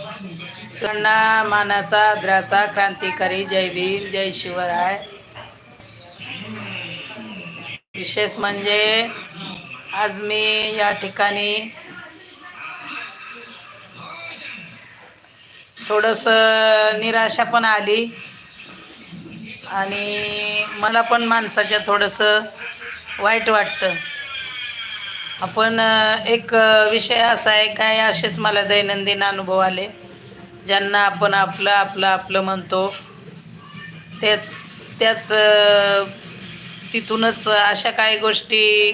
सण्णा मानाचा आद्राचा क्रांतिकारी जय भीम जय शिवराय. विशेष म्हणजे आज मी या ठिकाणी थोडंसं निराशा पण आली आणि मला पण माणसाच्या थोडंसं वाईट वाटतं. आपण एक विषय असा आहे काय असेच मला दैनंदिन अनुभव आले ज्यांना आपण आपलं आपलं आपलं म्हणतो. त्याच त्याच तिथूनच अशा काही गोष्टी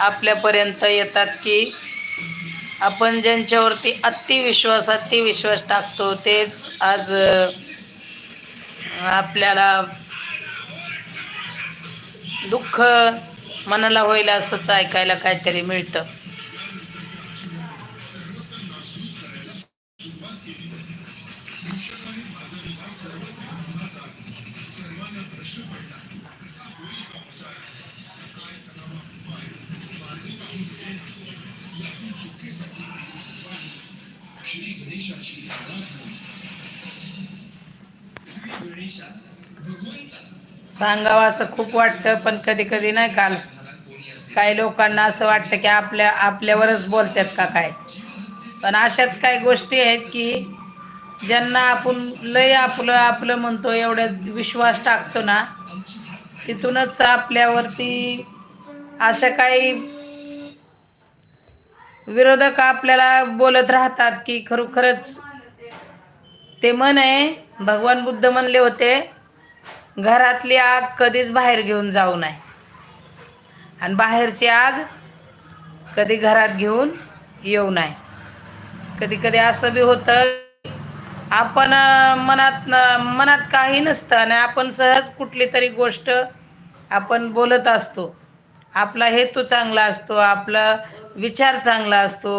आपल्यापर्यंत येतात की आपण ज्यांच्यावरती अतिविश्वास अतिविश्वास टाकतो तेच आज आपल्याला दुःख मनाला होईल असंच ऐकायला काहीतरी मिळतं. सांगावं असं खूप वाटतं पण कधी कधी नाही काल काही लोकांना असं वाटतं की आपल्या आपल्यावरच बोलतात का काय. पण अशाच काही गोष्टी आहेत की ज्यांना आपण लय आपलं आपलं म्हणतो एवढ्या विश्वास टाकतो ना तिथूनच आपल्यावरती अशा काही विरोधक आपल्याला बोलत राहतात की खरोखरच ते मन आहे भगवान बुद्ध म्हणले होते घरातली आग कधीच बाहेर घेऊन जाऊ नये. आणि बाहेरची आग कधी घरात घेऊन येऊ नये. कधी कधी असं बी होतं आपण मनात मनात काही नसतं आणि आपण सहज कुठली तरी गोष्ट आपण बोलत असतो. आपला हेतू चांगला असतो आपला विचार चांगला असतो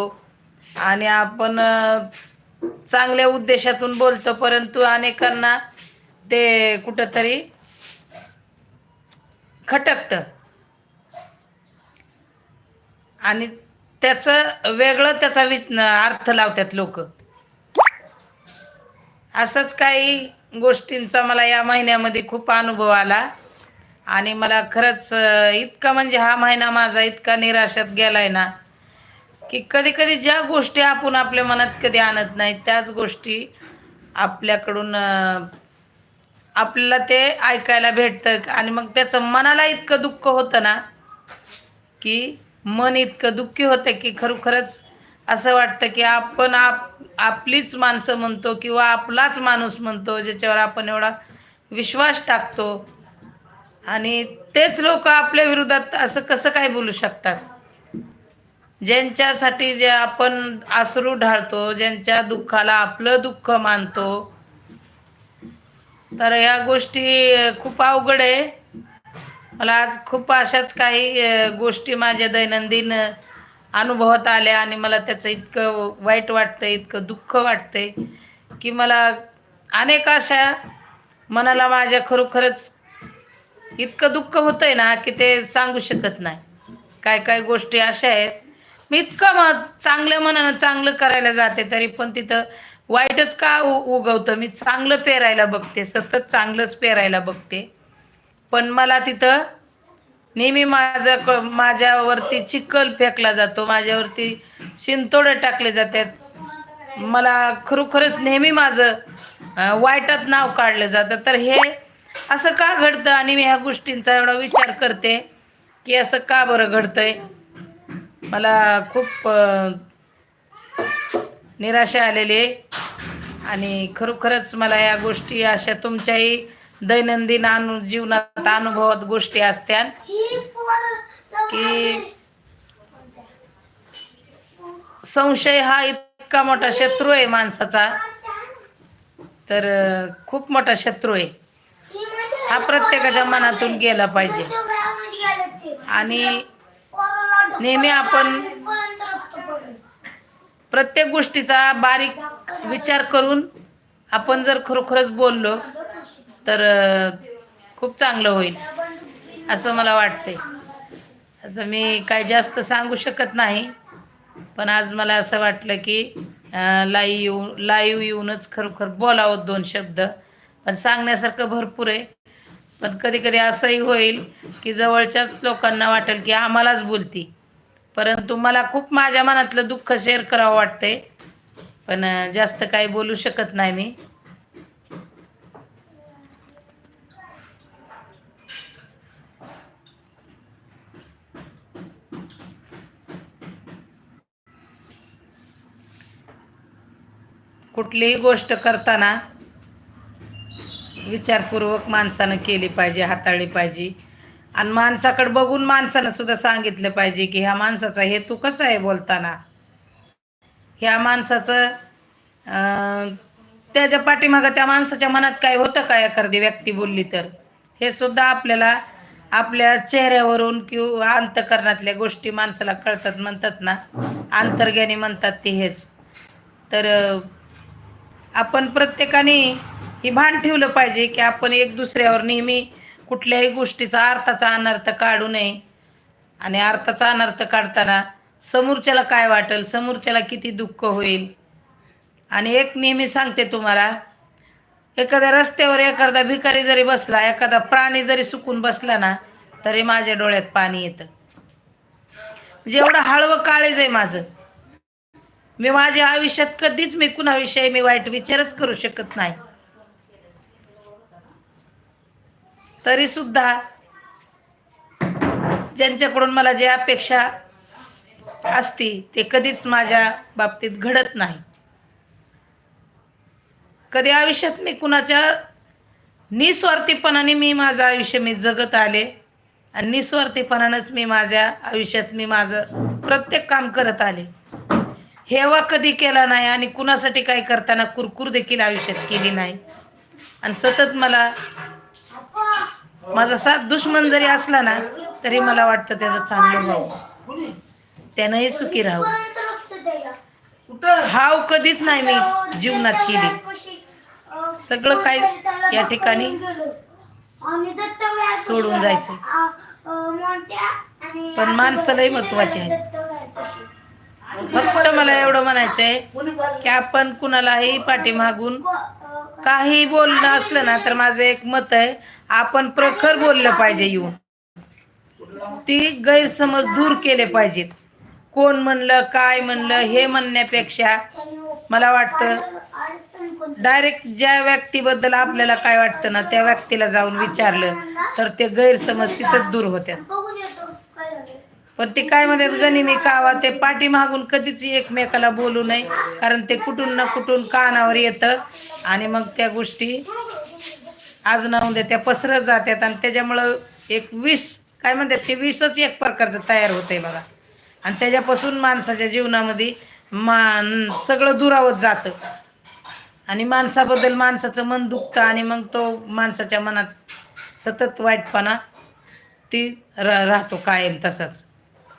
आणि आपण चांगल्या उद्देशातून बोलतो परंतु अनेकांना ते कुठंतरी खटकतं. आणि त्याचं वेगळं त्याचा वि अर्थ लावतात लोक. असंच काही गोष्टींचा मला या महिन्यामध्ये खूप अनुभव आला. आणि मला खरंच इतका म्हणजे हा महिना माझा इतका निराशात गेला आहे ना की कधी कधी ज्या गोष्टी आपण आपल्या मनात कधी आणत नाही त्याच गोष्टी आपल्याकडून आपल्याला ते ऐकायला भेटतं. आणि मग त्याचं मनाला इतकं दुःख होतं ना की मन इतकं दुःखी होतं की खरोखरच असं वाटतं की आपण आप आपलीच माणसं म्हणतो किंवा आपलाच माणूस म्हणतो ज्याच्यावर आपण एवढा विश्वास टाकतो. आणि तेच लोक आपल्या विरोधात असं कसं काय बोलू शकतात? ज्यांच्यासाठी जे आपण आसरू ढाळतो ज्यांच्या दुःखाला आपलं दुःख मानतो तर या गोष्टी खूप अवघड आहे. मला आज खूप अशाच काही गोष्टी माझ्या दैनंदिन अनुभवात आल्या आणि मला त्याचं इतकं वाईट वाटतं इतकं दुःख वाटतंय की मला अनेक अशा मनाला माझ्या खरोखरच इतकं दुःख होतंय ना की ते सांगू शकत नाही. काय काय गोष्टी अशा आहेत. मी इतकं म चांगलं मनानं चांगलं करायला जाते तरी पण तिथं वाईटच का उ उगवतं? मी चांगलं पेरायला बघते सतत चांगलंच पेरायला बघते. पण मला तिथं नेहमी माझं क माझ्यावरती चिखल फेकला जातो माझ्यावरती शिंतोडं टाकले जातात. मला खरोखरच नेहमी माझं वाईटात नाव काढलं जातं. तर हे असं का घडतं? आणि मी ह्या गोष्टींचा एवढा विचार करते की असं का बरं घडतंय? मला खूप निराशा आलेली आहे. आणि खरोखरच मला या गोष्टी अशा तुमच्याही दैनंदिन अनु जीवनात अनुभवात गोष्टी असत्या की संशय हा इतका मोठा शत्रू आहे माणसाचा. तर खूप मोठा शत्रू आहे. हा प्रत्येकाच्या मनातून गेला पाहिजे. आणि नेहमी आपण प्रत्येक गोष्टीचा बारीक विचार करून आपण जर खरोखरच बोललो तर खूप चांगलं होईल असं मला वाटते असं मी काय जास्त सांगू शकत नाही पण आज मला असं वाटलं की लाईव्ह येऊ लाईव्ह येऊनच खरोखर बोलावं दोन शब्द. पण सांगण्यासारखं भरपूर आहे. पण कधी कधी असंही होईल की जवळच्याच लोकांना वाटेल की आम्हालाच बोलती. परंतु मला खूप माझ्या मनातलं दुःख शेअर करावं वाटते पण जास्त काही बोलू शकत नाही मी. कुठलीही गोष्ट करताना विचारपूर्वक माणसानं केली पाहिजे हाताळली पाहिजे. आणि माणसाकडे बघून माणसानं सुद्धा सांगितलं पाहिजे की ह्या माणसाचा हेतू कसा आहे बोलताना. ह्या माणसाचं त्याच्या पाठीमागं त्या माणसाच्या मनात काय होतं का एखादी व्यक्ती बोलली तर? हे सुद्धा आपल्याला आपल्या चेहऱ्यावरून किंवा अंतकरणातल्या गोष्टी माणसाला कळतात म्हणतात ना. अंतर्ज्ञानी म्हणतात ते हेच. तर आपण प्रत्येकाने ही भान ठेवलं पाहिजे की आपण एक दुसऱ्यावर नेहमी कुठल्याही गोष्टीचा अर्थाचा अनर्थ काढू नये. आणि अर्थाचा अनर्थ काढताना समोरच्याला काय वाटेल समोरच्याला किती दुःख होईल? आणि एक नेहमी सांगते तुम्हाला एखाद्या रस्त्यावर एखादा भिकारी जरी बसला एखादा प्राणी जरी सुकून बसला ना तरी माझ्या डोळ्यात पाणी येतं. म्हणजे एवढं हळवं काळीज आहे माझं. मी माझ्या आयुष्यात कधीच मी कुणाविषयी मी वाईट विचारच करू शकत नाही. तरीसुद्धा ज्यांच्याकडून मला जी अपेक्षा असती ते कधीच माझ्या बाबतीत घडत नाही. कधी आयुष्यात मी कुणाच्या निस्वार्थीपणाने मी माझं आयुष्य मी जगत आले आणि निस्वार्थीपणानंच मी माझ्या आयुष्यात मी माझं प्रत्येक काम करत आले. हेवा कधी केला नाही आणि कुणासाठी काय करताना कुरकुर देखील आयुष्यात केली नाही. आणि सतत मला माझा साथ दुश्मन जरी असला ना तरी मला वाटतं त्याचं चांगलं व्हावं त्यानंही सुखी राहावं हाव कधीच नाही मी जीवनात केली. सगळं काय या ठिकाणी सोडून जायचं. पण माणसालाही महत्त्वाचे आहे फक्त मला एवढं म्हणायचं आहे की आपण कुणालाही पाठी मागून काही बोलणं असलं ना तर माझं एक मत आहे आपण प्रखर बोललं पाहिजे येऊन. ती गैरसमज दूर केले पाहिजेत. कोण म्हणलं काय म्हणलं हे म्हणण्यापेक्षा मला वाटतं डायरेक्ट ज्या व्यक्तीबद्दल आपल्याला काय वाटतं ना त्या व्यक्तीला जाऊन विचारलं तर ते गैरसमज तिथंच दूर होत्या पण ते काय म्हणतात गनिमी कावा ते पाठीमागून कधीच एकमेकाला बोलू नये कारण ते कुठून ना कुठून कानावर येतं. आणि मग त्या गोष्टी आज ना उद्या त्या पसरत जातात आणि त्याच्यामुळं एक विष काय म्हणतात ते विषच एक प्रकारचं तयार होतंय बघा. आणि त्याच्यापासून माणसाच्या जीवनामध्ये मान सगळं दुरावत जातं. आणि माणसाबद्दल माणसाचं मन दुखतं आणि मग तो माणसाच्या मनात सतत वाईटपणा ती रा राहतो कायम तसाच.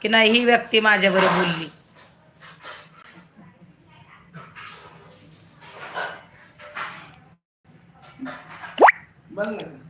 की नाही ही व्यक्ती माझ्याबरोबर बोलली. बंद